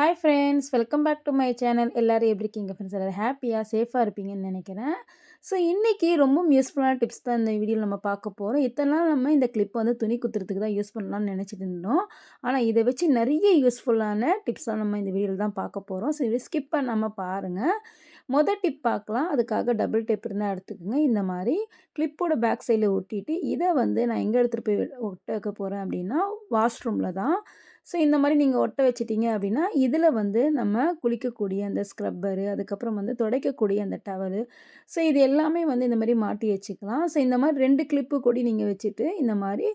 Hi friends welcome back to my channel எல்லோரும் எப்படி இருக்கீங்க ஃப்ரெண்ட்ஸ் எல்லோரும் ஹாப்பியாக சேஃபாக இருப்பீங்கன்னு நினைக்கிறேன். ஸோ இன்றைக்கி ரொம்ப யூஸ்ஃபுல்லான டிப்ஸ் தான் இந்த வீடியோவில் நம்ம பார்க்க போகிறோம் இத்தனை நாள் நம்ம இந்த கிளிப் வந்து துணி குத்துறதுக்கு தான் யூஸ் பண்ணலாம்னு நினச்சிட்டு இருந்தோம். ஆனால் இதை வச்சு நிறைய யூஸ்ஃபுல்லான டிப்ஸாக நம்ம இந்த வீடியோவில் தான் பார்க்க போகிறோம் ஸோ இதை ஸ்கிப் பண்ணாமல் பாருங்கள் மொதல் டிப் பார்க்கலாம். அதுக்காக டபுள் டேப் இருந்தால் எடுத்துக்கோங்க. இந்த மாதிரி கிளிப்போட பேக் சைடில் ஒட்டிட்டு இதை வந்து நான் எங்கே எடுத்துகிட்டு போய் ஒட்டக்க போகிறேன் அப்படின்னா வாஷ்ரூமில் தான். ஸோ இந்த மாதிரி நீங்கள் ஒட்ட வச்சிட்டிங்க அப்படின்னா இதில் வந்து நம்ம குளிக்கக்கூடிய அந்த ஸ்க்ரப்பரு அதுக்கப்புறம் வந்து துடைக்கக்கூடிய அந்த டவலு ஸோ இது எல்லாமே வந்து இந்த மாதிரி மாட்டி வச்சுக்கலாம். ஸோ இந்த மாதிரி ரெண்டு கிளிப்பு கூட நீங்கள் வச்சுட்டு இந்த மாதிரி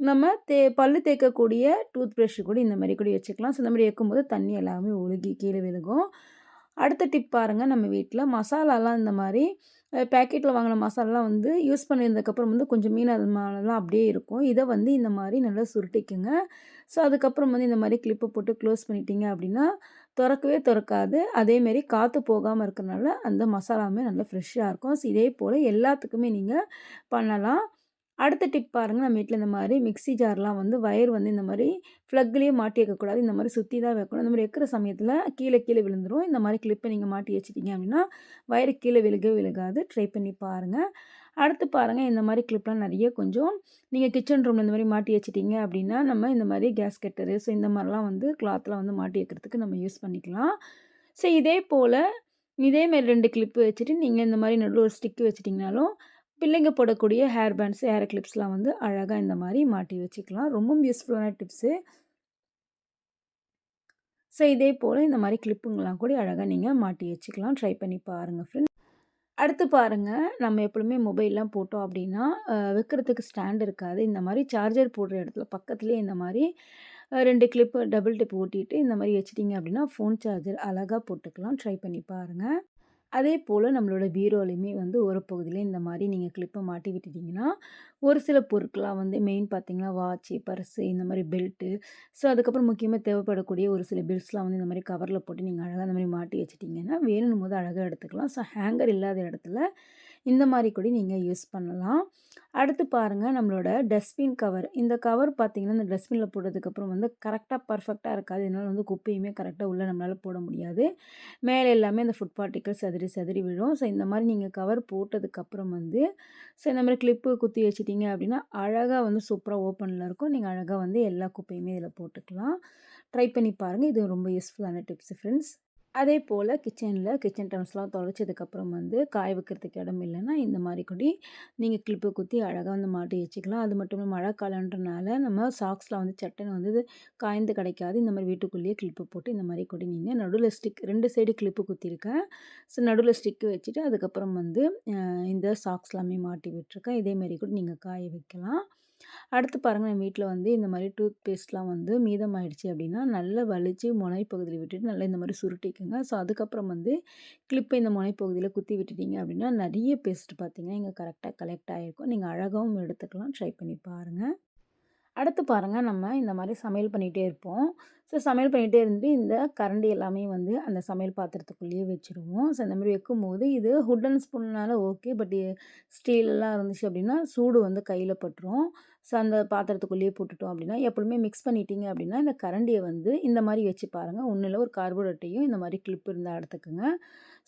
நம்ம தே பல் தேய்க்கக்கூடிய டூத் ப்ரஷ்ஷு கூட இந்த மாதிரி கூட வச்சுக்கலாம். ஸோ இந்த மாதிரி வைக்கும்போது தண்ணி எல்லாமே ஒழுகி கீழே விழுகும். அடுத்த டிப் பாருங்கள் நம்ம வீட்டில் மசாலாலாம் இந்த மாதிரி பேக்கெட்டில் வாங்கின மசாலாலாம் வந்து யூஸ் பண்ணியிருந்ததுக்கப்புறம் வந்து கொஞ்சம் மீனமானலாம் அப்படியே இருக்கும். இதை வந்து இந்த மாதிரி நல்லா சுருட்டிக்குங்க. ஸோ அதுக்கப்புறம் வந்து இந்த மாதிரி கிளிப்பை போட்டு க்ளோஸ் பண்ணிட்டீங்க அப்படின்னா திறக்கவே திறக்காது. அதேமாரி காற்று போகாமல் இருக்கிறனால அந்த மசாலாவுமே நல்லா ஃப்ரெஷ்ஷாக இருக்கும். ஸோ இதே போல் எல்லாத்துக்குமே நீங்கள் பண்ணலாம். அடுத்த டிப் பாருங்கள் நம்ம வீட்டில் இந்த மாதிரி மிக்சி ஜார்லாம் வந்து வயர் வந்து இந்த மாதிரி ஃப்ளக்லேயே மாட்டி வைக்கக்கூடாது இந்த மாதிரி சுற்றி தான் வைக்கணும். இந்த மாதிரி வைக்கிற சமயத்தில் கீழே கீழே விழுந்துடும் இந்த மாதிரி கிளிப்பை நீங்கள் மாட்டி வச்சிட்டிங்க அப்படின்னா வயரு கீழே விழுக விழுகாது. ட்ரை பண்ணி பாருங்கள் அடுத்து பாருங்கள் இந்த மாதிரி கிளிப்லாம் நிறைய கொஞ்சம் நீங்கள் கிச்சன் ரூமில் இந்த மாதிரி மாட்டி வச்சிட்டிங்க அப்படின்னா நம்ம இந்த மாதிரி கேஸ் கட்டரு ஸோ இந்த மாதிரிலாம் வந்து கிளாத்தில் வந்து மாட்டி வைக்கிறதுக்கு நம்ம யூஸ் பண்ணிக்கலாம். ஸோ இதே போல் இதேமாரி ரெண்டு கிளிப்பு வச்சுட்டு நீங்கள் இந்த மாதிரி நடுவில் ஒரு ஸ்டிக்கு வச்சிட்டிங்கனாலும் பிள்ளைங்க போடக்கூடிய ஹேர் பேண்ட்ஸு ஹேர் கிளிப்ஸ்லாம் வந்து அழகாக இந்த மாதிரி மாட்டி வச்சுக்கலாம். ரொம்பவும் யூஸ்ஃபுல்லான டிப்ஸு ஸோ இதே போல் இந்த மாதிரி கிளிப்புங்கெலாம் கூட அழகாக நீங்கள் மாட்டி வச்சுக்கலாம். ட்ரை பண்ணி பாருங்கள் ஃப்ரெண்ட்ஸ் அடுத்து பாருங்கள் நம்ம எப்பொழுதுமே மொபைல்லாம் போட்டோம் அப்படின்னா வைக்கிறதுக்கு ஸ்டாண்ட் இருக்காது. இந்த மாதிரி சார்ஜர் போடுற இடத்துல பக்கத்துலேயே இந்த மாதிரி ரெண்டு கிளிப்பு டபுள் டிப் ஓட்டிட்டு இந்த மாதிரி வச்சிட்டிங்க அப்படின்னா ஃபோன் சார்ஜர் அழகாக போட்டுக்கலாம். ட்ரை பண்ணி பாருங்கள் அதே போல் நம்மளோட பீரோலையுமே வந்து ஒரு பகுதியில் இந்த மாதிரி நீங்கள் கிளிப்பை மாட்டி விட்டுட்டிங்கன்னா ஒரு சில பொருட்களாக வந்து மெயின் பார்த்திங்கன்னா வாட்ச்சு பர்ஸு இந்த மாதிரி பெல்ட்டு ஸோ அதுக்கப்புறம் முக்கியமாக தேவைப்படக்கூடிய ஒரு சில பில்ஸ்லாம் வந்து இந்த மாதிரி கவரில் போட்டு நீங்கள் அழகாக இந்த மாதிரி மாட்டி வச்சிட்டிங்கன்னா வேணும் போது அழகாக எடுத்துக்கலாம். ஸோ ஹேங்கர் இல்லாத இடத்துல இந்த மாதிரி கூட நீங்கள் யூஸ் பண்ணலாம். அடுத்து பாருங்கள் நம்மளோட டஸ்ட்பின் கவர். இந்த கவர் பார்த்திங்கன்னா இந்த டஸ்ட்பினில் போட்டதுக்கப்புறம் வந்து கரெக்டாக பர்ஃபெக்டாக இருக்காது. இதனால் வந்து குப்பையுமே கரெக்டாக உள்ளே நம்மளால் போட முடியாது. மேலே எல்லாமே அந்த ஃபுட் பார்ட்டிக்கல் சதுரி சதுரி விழும். ஸோ இந்த மாதிரி நீங்கள் கவர் போட்டதுக்கப்புறம் வந்து ஸோ இந்த மாதிரி கிளிப்பு குத்தி வச்சிட்டிங்க அப்படின்னா அழகாக வந்து சூப்பராக ஓப்பனில் இருக்கும். நீங்கள் அழகாக வந்து எல்லா குப்பையுமே இதில் போட்டுக்கலாம். ட்ரை பண்ணி பாருங்கள் இது ரொம்ப யூஸ்ஃபுல்லான டிப்ஸ் ஃப்ரெண்ட்ஸ் அதே போல் கிச்சனில் கிச்சன் டம்ஸ்லாம் தொலைச்சதுக்கப்புறம் வந்து காய வைக்கிறதுக்கு இடம் இல்லைன்னா இந்த மாதிரி கொடி நீங்கள் கிளிப்பு குத்தி அழகாக வந்து மாட்டி வச்சுக்கலாம். அது மட்டும் இல்லாமல் மழை காலன்றனால நம்ம சாக்ஸில் வந்து சட்டன் வந்து காய்ந்து கிடைக்காது. இந்த மாதிரி வீட்டுக்குள்ளேயே கிளிப்பு போட்டு இந்த மாதிரி கொடி நீங்கள் நடுவில் ஸ்டிக் ரெண்டு சைடு கிளிப்பு குத்திருக்கேன். ஸோ நடுவில் ஸ்டிக்கு வச்சுட்டு அதுக்கப்புறம் வந்து இந்த சாக்ஸ் எல்லாமே மாட்டி விட்டுருக்கேன். இதேமாரி கூட நீங்கள் காய வைக்கலாம். அடுத்து பாருங்கள் என் வீட்டில் வந்து இந்த மாதிரி டூத் பேஸ்ட்லாம் வந்து மீதமாயிடுச்சு அப்படின்னா நல்லா வலித்து முனைப்பகுதியில் விட்டுட்டு நல்லா இந்த மாதிரி சுருட்டிக்குங்க. ஸோ அதுக்கப்புறம் வந்து கிளிப்பை இந்த முனைப்பகுதியில் குத்தி விட்டுட்டீங்க அப்படின்னா நிறைய பேஸ்ட் பார்த்திங்கன்னா இங்கே கரெக்டாக கலெக்ட் ஆகிருக்கும் நீங்கள் அழகாகவும் எடுத்துக்கலாம். ட்ரை பண்ணி பாருங்கள் அடுத்து பாருங்கள் நம்ம இந்த மாதிரி சமையல் பண்ணிகிட்டே இருப்போம். ஸோ சமையல் பண்ணிகிட்டே இருந்து இந்த கரண்டி எல்லாமே வந்து அந்த சமையல் பாத்திரத்துக்குள்ளேயே வச்சுருவோம். ஸோ இந்த மாதிரி வைக்கும்போது இது ஹுட்டன் ஸ்பூன்னால ஓகே பட் ஸ்டீலெலாம் இருந்துச்சு அப்படின்னா சூடு வந்து கையில் பட்டுரும். ஸோ அந்த பாத்திரத்துக்குள்ளேயே போட்டுட்டோம் அப்படின்னா எப்பொழுதுமே மிக்ஸ் பண்ணிட்டீங்க அப்படின்னா இந்த கரண்டியை வந்து இந்த மாதிரி வச்சு பாருங்கள் ஒன்றில் ஒரு கார்போர்ட் அட்டையும் இந்த மாதிரி கிளிப் இருந்தால் எடுத்துக்கோங்க.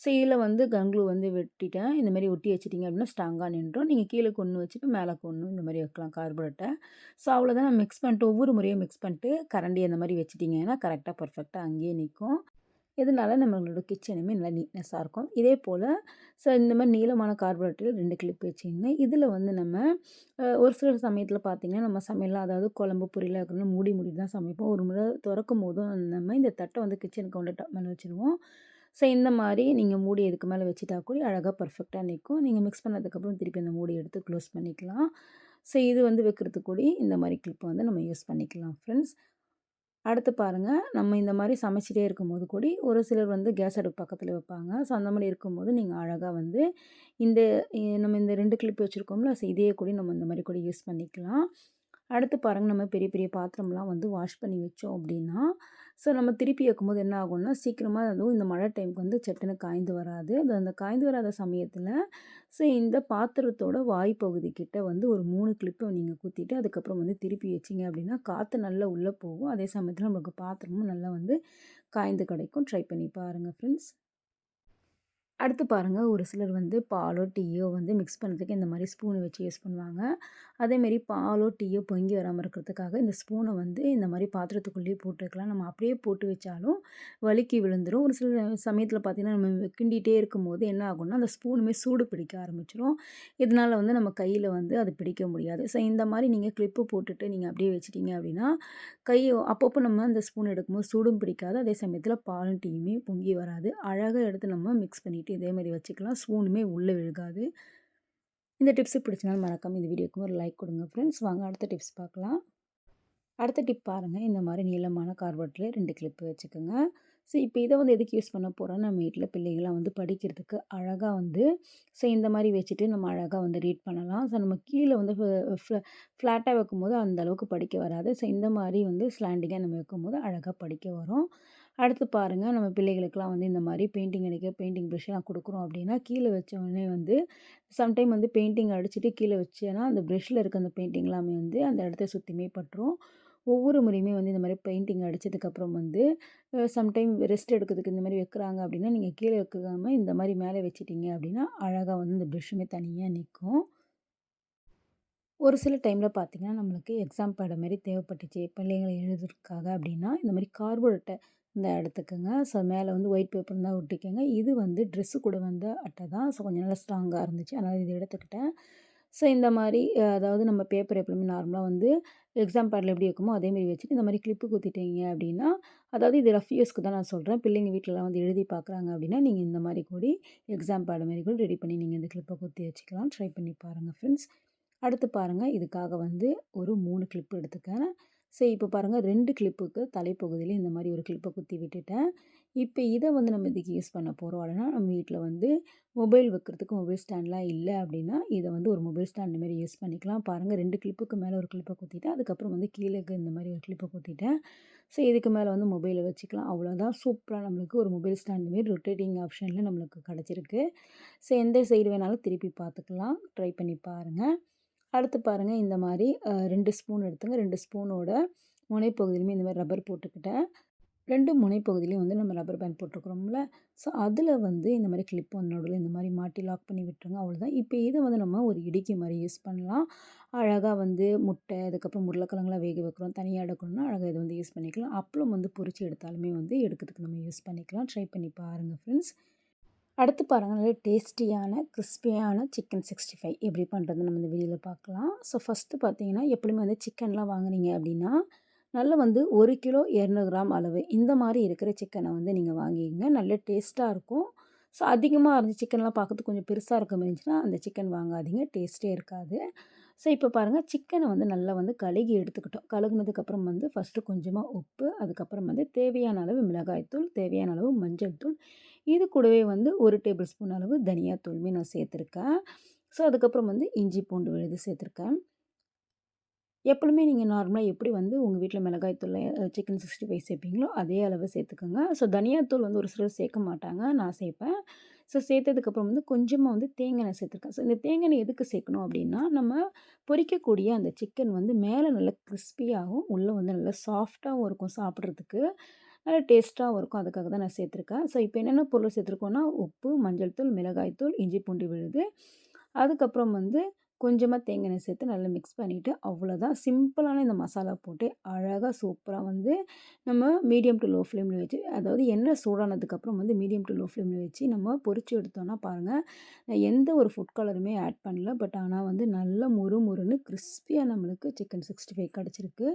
ஸோ இதில் வந்து கங்க்ளூ வந்து வெட்டிட்டேன். இந்த மாதிரி ஒட்டி வச்சிட்டிங்க அப்படின்னா ஸ்ட்ராங்காக நின்றோம். நீங்கள் கீழே கொன்று வச்சுட்டு மேலே கொன்று இந்த மாதிரி வைக்கலாம் கார்போர்ட் அட்டை. ஸோ அவ்வளோதான் மிக்ஸ் பண்ணிட்டு ஒவ்வொரு முறையும் மிக்ஸ் பண்ணிட்டு கரண்டி அந்த மாதிரி வச்சுட்டிங்க வச்சிங்கன்னா கரெக்டாக பர்ஃபெக்டாக அங்கேயே நிற்கும் இதனால நம்மளோட கிச்சனுமே நல்லா நீட்னஸாக இருக்கும். இதே போல் ஸோ இந்த மாதிரி நீளமான கார்பரேட்டில் ரெண்டு கிளிப் வச்சிங்கன்னா இதில் வந்து நம்ம ஒரு சில சமயத்தில் பார்த்திங்கன்னா நம்ம சமையலாம் அதாவது குழம்பு பொரியலாக இருக்கணும் மூடி மூடி தான் சமைப்போம். ஒரு முறை திறக்கும் போதும் நம்ம இந்த தட்டை வந்து கிச்சனுக்கு வந்து மேலே வச்சுருவோம். ஸோ இந்த மாதிரி நீங்கள் மூடி இதுக்கு மேலே வச்சுட்டா கூட அழகாக பர்ஃபெக்டாக நிற்கும் நீங்கள் மிக்ஸ் பண்ணதுக்கப்புறம் திருப்பி அந்த மூடி எடுத்து க்ளோஸ் பண்ணிக்கலாம். ஸோ இது வந்து வைக்கிறதுக்கு கூட இந்த மாதிரி கிளிப்பை வந்து நம்ம யூஸ் பண்ணிக்கலாம் ஃப்ரெண்ட்ஸ் அடுத்து பாருங்கள் நம்ம இந்த மாதிரி சமைச்சிட்டே இருக்கும்போது கூட ஒரு சிலர் வந்து கேஸ் அடுப்பு பக்கத்தில் வைப்பாங்க. ஸோ அந்த மாதிரி இருக்கும்போது நீங்கள் அழகாக வந்து இந்த நம்ம இந்த ரெண்டு கிளிப் வச்சுருக்கோம்ல ஸோ இதே கூட நம்ம இந்த மாதிரி கூட யூஸ் பண்ணிக்கலாம். அடுத்து பாருங்கள் நம்ம பெரிய பெரிய பாத்திரம்லாம் வந்து வாஷ் பண்ணி வச்சோம் அப்படின்னா ஸோ நம்ம திருப்பி வைக்கும்போது என்ன ஆகும்னா சீக்கிரமாக அதுவும் இந்த மழை டைமுக்கு வந்து சட்டுன்னு காய்ந்து வராது. அது அந்த காய்ந்து வராத சமயத்தில் ஸோ இந்த பாத்திரத்தோட வாய்ப்பகுதி கிட்ட வந்து ஒரு மூணு கிளிப்பை நீங்கள் குத்திட்டு அதுக்கப்புறம் வந்து திருப்பி வச்சிங்க அப்படின்னா காற்று நல்லா உள்ளே போகும். அதே சமயத்தில் நம்மளுக்கு பாத்திரமும் நல்லா வந்து காய்ந்து கிடைக்கும். ட்ரை பண்ணி பாருங்கள் ஃப்ரெண்ட்ஸ் அடுத்து பாருங்கள் ஒரு சிலர் வந்து பாலோ டீயோ வந்து மிக்ஸ் பண்ணுறதுக்கு இந்த மாதிரி ஸ்பூனை வச்சு யூஸ் பண்ணுவாங்க. அதேமாரி பாலோ டீயோ பொங்கி வராமல் இருக்கிறதுக்காக இந்த ஸ்பூனை வந்து இந்த மாதிரி பாத்திரத்துக்குள்ளேயே போட்டுக்கலாம். நம்ம அப்படியே போட்டு வச்சாலும் வலிக்கி விழுந்துடும் ஒரு சில சமயத்தில் பார்த்திங்கன்னா நம்ம கிண்டிகிட்டே இருக்கும்போது என்ன ஆகும்னா அந்த ஸ்பூனுமே சூடு பிடிக்க ஆரம்பிச்சிடும் இதனால் வந்து நம்ம கையில் வந்து அது பிடிக்க முடியாது. ஸோ இந்த மாதிரி நீங்கள் கிளிப்பு போட்டுட்டு நீங்கள் அப்படியே வச்சிட்டிங்க அப்படின்னா கை அப்பப்போ நம்ம அந்த ஸ்பூன் எடுக்கும்போது சூடும் பிடிக்காது. அதே சமயத்தில் பாலும் டீயுமே பொங்கி வராது. அழகாக எடுத்து நம்ம மிக்ஸ் பண்ணிவிட்டு பண்ணிவிட்டு இதே மாதிரி வச்சுக்கலாம். ஸ்பூனுமே உள்ளே விழுகாது. இந்த டிப்ஸு பிடிச்சினாலும் மறக்காமல் இந்த வீடியோக்கு ஒரு லைக் கொடுங்க ஃப்ரெண்ட்ஸ் வாங்க அடுத்த டிப்ஸ் பார்க்கலாம். அடுத்த டிப் பாருங்கள் இந்த மாதிரி நீளமான கார்போட்டில் ரெண்டு கிளிப்பு வச்சுக்கோங்க. ஸோ இப்போ இதை வந்து எதுக்கு யூஸ் பண்ண போகிறோம் நம்ம வீட்டில் பிள்ளைகளாம் வந்து படிக்கிறதுக்கு அழகாக வந்து ஸோ இந்த மாதிரி வச்சுட்டு நம்ம அழகாக வந்து ரீட் பண்ணலாம். ஸோ நம்ம கீழே வந்து ஃப்ளாட்டாக வைக்கும்போது அந்த அளவுக்கு படிக்க வராது. ஸோ இந்த மாதிரி வந்து ஸ்லாண்டிங்காக நம்ம வைக்கும்போது அழகாக படிக்க வரும். அடுத்து பாருங்கள் நம்ம பிள்ளைகளுக்கெலாம் வந்து இந்த மாதிரி பெயிண்டிங் அடிக்க பெயிண்டிங் ப்ரெஷ்லாம் கொடுக்குறோம் அப்படின்னா கீழே வச்சோடனே வந்து சம்டைம் வந்து பெயிண்டிங் அடிச்சுட்டு கீழே வச்சேன்னா அந்த ப்ரெஷ்ஷில் இருக்க அந்த பெயிண்டிங் எல்லாமே வந்து அந்த இடத்த சுற்றியுமே பட்டுரும். ஒவ்வொரு முறையுமே வந்து இந்த மாதிரி பெயிண்டிங் அடித்ததுக்கப்புறம் வந்து சம்டைம் ரெஸ்ட் எடுக்கிறதுக்கு இந்த மாதிரி வைக்கிறாங்க அப்படின்னா நீங்கள் கீழே வைக்காமல் இந்த மாதிரி மேலே வச்சிட்டிங்க அப்படின்னா அழகாக வந்து இந்த ப்ரெஷ்ஷுமே தனியாக நிற்கும் ஒரு சில டைமில் பார்த்திங்கன்னா நம்மளுக்கு எக்ஸாம் பேட மாதிரி தேவைப்பட்டுச்சு. பிள்ளைங்களை எழுதுறதுக்காக அப்படின்னா இந்த மாதிரி கார்போரேட்டை இந்த எடுத்துக்கோங்க ஸோ மேலே வந்து ஒயிட் பேப்பர் தான் ஒட்டிக்கோங்க. இது வந்து ட்ரெஸ்ஸு கூட வந்த அட்டை தான். ஸோ கொஞ்சம் நல்லா ஸ்ட்ராங்காக இருந்துச்சு. அதனால் இது எடுத்துக்கிட்டேன். ஸோ இந்த மாதிரி அதாவது நம்ம பேப்பர் எப்பவுமே நார்மலாக வந்து எக்ஸாம் பேடில் எப்படி வைக்குமோ அதேமாரி வச்சுட்டு இந்த மாதிரி கிளிப்பு குத்திட்டீங்க அப்படின்னா அதாவது இது ரஃப் யூஸ்க்கு தான் நான் சொல்கிறேன் பிள்ளைங்க வீட்டிலலாம் வந்து எழுதி பார்க்குறாங்க அப்படின்னா நீங்கள் இந்த மாதிரி கூடி எக்ஸாம் பேடு மாதிரி கூட ரெடி பண்ணி நீங்கள் இந்த கிளிப்பை குத்தி வச்சுக்கலாம். ட்ரை பண்ணி பாருங்கள் ஃப்ரெண்ட்ஸ் அடுத்து பாருங்கள் இதுக்காக வந்து ஒரு மூணு கிளிப்பு எடுத்துக்கேன் சரி இப்போ பாருங்கள் ரெண்டு கிளிப்புக்கு தலைப்பகுதியில் இந்த மாதிரி ஒரு கிளிப்பை குத்தி விட்டுட்டேன். இப்போ இதை வந்து நம்ம இதுக்கு யூஸ் பண்ண போகிறோம் அப்படின்னா நம்ம வீட்டில் வந்து மொபைல் வைக்கிறதுக்கு மொபைல் ஸ்டாண்ட்லாம் இல்லை அப்படின்னா இதை வந்து ஒரு மொபைல் ஸ்டாண்ட் மாதிரி யூஸ் பண்ணிக்கலாம். பாருங்கள் ரெண்டு கிளிப்புக்கு மேலே ஒரு கிளிப்பை குத்திட்டேன். அதுக்கப்புறம் வந்து கீழே இந்த மாதிரி ஒரு கிளிப்பை குத்திட்டேன். ஸோ இதுக்கு மேலே வந்து மொபைலை வச்சுக்கலாம். அவ்வளோதான் சூப்பராக நம்மளுக்கு ஒரு மொபைல் ஸ்டாண்ட் மாரி ரொட்டேட்டிங் ஆப்ஷனில் நம்மளுக்கு கிடச்சிருக்கு. ஸோ எந்த சைடு வேணாலும் திருப்பி பார்த்துக்கலாம். ட்ரை பண்ணி பாருங்கள் அடுத்து பாருங்கள் இந்த மாதிரி ரெண்டு ஸ்பூன் எடுத்துங்க. ரெண்டு ஸ்பூனோட முனைப்பகுதியிலுமே இந்த மாதிரி ரப்பர் போட்டுக்கிட்டேன். ரெண்டு முனைப்பகுதியிலையும் வந்து நம்ம ரப்பர் பேண்ட் போட்டிருக்கிறோம்ல. ஸோ அதில் வந்து இந்த மாதிரி கிளிப் வந்து நடுவில் இந்த மாதிரி மாட்டி லாக் பண்ணி விட்டுருங்க அவ்வளோதான் இப்போ இதை வந்து நம்ம ஒரு இடிக்கி மாதிரி யூஸ் பண்ணலாம். அழகாக வந்து முட்டை அதுக்கப்புறம் உருளைக்கிழங்குலாம் வேக வைக்கிறோம் தனியாக எடுக்கணும்னா அழகாக இதை வந்து யூஸ் பண்ணிக்கலாம். அப்பளம் வந்து பொறிச்சு எடுத்தாலுமே வந்து எடுக்கிறதுக்கு நம்ம யூஸ் பண்ணிக்கலாம். ட்ரை பண்ணி பாருங்கள் ஃப்ரெண்ட்ஸ் அடுத்து பாருங்கள் நல்ல டேஸ்டியான கிறிஸ்பியான சிக்கன் சிக்ஸ்டி ஃபைவ் எப்படி பண்ணுறது நம்ம இந்த வீடியோவில் பார்க்கலாம். ஸோ ஃபஸ்ட்டு பார்த்தீங்கன்னா எப்படியுமே வந்து சிக்கன்லாம் வாங்குனீங்க அப்படின்னா நல்ல வந்து ஒரு கிலோ இரநூறு கிராம் அளவு இந்த மாதிரி இருக்கிற சிக்கனை வந்து நீங்கள் வாங்கிக்கோங்க. நல்ல டேஸ்ட்டாக இருக்கும். ஸோ அதிகமாக இருந்துச்சு சிக்கன்லாம் பார்க்கறது கொஞ்சம் பெருசாக இருக்க இருந்துச்சுன்னா அந்த சிக்கன் வாங்காதீங்க. டேஸ்ட்டே இருக்காது. ஸோ இப்போ பாருங்கள் சிக்கனை வந்து நல்லா வந்து கழுகி எடுத்துக்கிட்டோம். கழுகுனதுக்கப்புறம் வந்து ஃபஸ்ட்டு கொஞ்சமாக உப்பு அதுக்கப்புறம் வந்து தேவையான அளவு மிளகாய்த்தூள் தேவையான அளவு மஞ்சள் தூள். இது கூடவே வந்து ஒரு டேபிள் ஸ்பூன் அளவு தனியாத்தூளுமே நான் சேர்த்துருக்கேன். ஸோ அதுக்கப்புறம் வந்து இஞ்சி பூண்டு விழுது சேர்த்துருக்கேன். எப்பொழுதுமே நீங்கள் நார்மலாக எப்படி வந்து உங்கள் வீட்டில் மிளகாய் தூள் சிக்கன் சிக்ஸ்டி ஃபைவ் சேர்ப்பீங்களோ அதே அளவு சேர்த்துக்கோங்க ஸோ தனியாத்தூள் வந்து ஒரு சிலர் சேர்க்க மாட்டாங்க. நான் சேர்ப்பேன் ஸோ சேர்த்ததுக்கப்புறம் வந்து கொஞ்சமாக வந்து தேங்காய் சேர்த்துருக்கேன் ஸோ இந்த தேங்காய் எதுக்கு சேர்க்கணும் அப்படின்னா நம்ம பொரிக்கக்கூடிய அந்த சிக்கன் வந்து மேலே நல்லா கிறிஸ்பியாகவும் உள்ளே வந்து நல்லா சாஃப்டாகவும் இருக்கும் சாப்பிட்றதுக்கு. நல்லா டேஸ்ட்டாகவும் இருக்கும். அதுக்காக தான் நான் சேர்த்துருக்கேன் ஸோ இப்போ என்னென்ன பொருள் சேர்த்துருக்கோன்னா உப்பு மஞ்சள் தூள் மிளகாய் தூள் இஞ்சி பூண்டு விழுது. அதுக்கப்புறம் வந்து கொஞ்சமாக தேங்காய் எண்ணெய் சேர்த்து நல்லா மிக்ஸ் பண்ணிவிட்டு அவ்வளோதான் சிம்பிளான இந்த மசாலா போட்டு அழகாக சூப்பராக வந்து நம்ம மீடியம் டு லோ ஃப்ளேமில் வச்சு அதாவது எண்ணெய் சூடானதுக்கப்புறம் வந்து மீடியம் டு லோ ஃப்ளேமில் வச்சு நம்ம பொறிச்சு எடுத்தோன்னா பாருங்கள் நான் எந்த ஒரு ஃபுட் கலருமே ஆட் பண்ணல பட் ஆனால் வந்து நல்ல முறு முறுன்னு கிறிஸ்பியாக நம்மளுக்கு சிக்கன் சிக்ஸ்டி ஃபைவ் கிடச்சிருக்கு.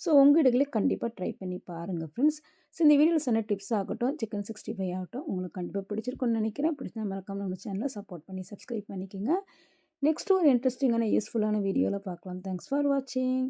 ஸோ உங்கள் இடங்களே கண்டிப்பாக ட்ரை பண்ணி பாருங்கள் ஃப்ரெண்ட்ஸ் ஸோ இந்த வீடியோவில் சொன்ன டிப்ஸ் ஆகட்டும் சிக்கன் சிக்ஸ்டி ஃபைவ் ஆகட்டும் உங்களுக்கு கண்டிப்பாக பிடிச்சிருக்குன்னு நினைக்கிறேன். பிடிச்சா மறக்காமல் நம்ம சேனலை சப்போர்ட் பண்ணி சப்ஸ்கிரைப் பண்ணிக்கோங்க. நெக்ஸ்ட் ஒரு இன்ட்ரெஸ்டிங்கான யூஸ்ஃபுல்லான வீடியோவில் பார்க்கலாம். தேங்க்ஸ் ஃபார் வாட்சிங்